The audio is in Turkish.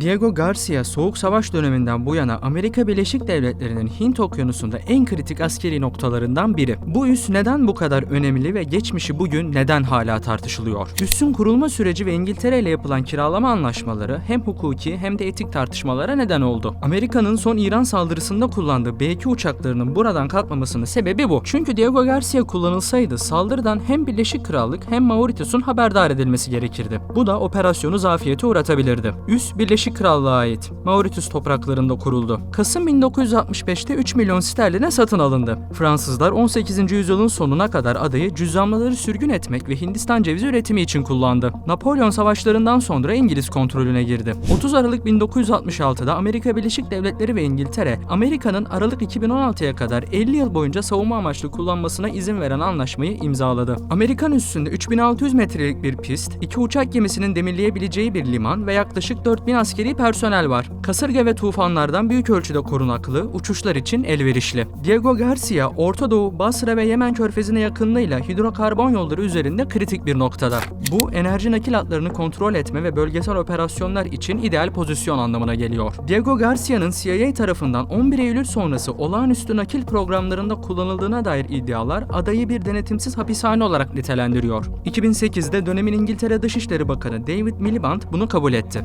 Diego Garcia Soğuk Savaş döneminden bu yana Amerika Birleşik Devletleri'nin Hint Okyanusu'nda en kritik askeri noktalarından biri. Bu üs neden bu kadar önemli ve geçmişi bugün neden hala tartışılıyor? Üssün kurulma süreci ve İngiltere ile yapılan kiralama anlaşmaları hem hukuki hem de etik tartışmalara neden oldu. Amerika'nın son İran saldırısında kullandığı B-2 uçaklarının buradan kalkmamasının sebebi bu. Çünkü Diego Garcia kullanılsaydı saldırıdan hem Birleşik Krallık hem Mauritius'un haberdar edilmesi gerekirdi. Bu da operasyonu zafiyete uğratabilirdi. Üs Birleşik Krallığa ait. Mauritius topraklarında kuruldu. Kasım 1965'te 3 milyon sterline satın alındı. Fransızlar 18. yüzyılın sonuna kadar adayı cüzzamları sürgün etmek ve Hindistan cevizi üretimi için kullandı. Napolyon savaşlarından sonra İngiliz kontrolüne girdi. 30 Aralık 1966'da Amerika Birleşik Devletleri ve İngiltere, Amerika'nın Aralık 2016'ya kadar 50 yıl boyunca savunma amaçlı kullanmasına izin veren anlaşmayı imzaladı. Amerikan üssünde 3600 metrelik bir pist, iki uçak gemisinin demirleyebileceği bir liman ve yaklaşık 4000 askeri personel var. Kasırga ve tufanlardan büyük ölçüde korunaklı, uçuşlar için elverişli. Diego Garcia, Orta Doğu, Basra ve Yemen körfezine yakınlığıyla hidrokarbon yolları üzerinde kritik bir noktada. Bu, enerji nakil hatlarını kontrol etme ve bölgesel operasyonlar için ideal pozisyon anlamına geliyor. Diego Garcia'nın CIA tarafından 11 Eylül sonrası olağanüstü nakil programlarında kullanıldığına dair iddialar adayı bir denetimsiz hapishane olarak nitelendiriyor. 2008'de dönemin İngiltere Dışişleri Bakanı David Miliband bunu kabul etti.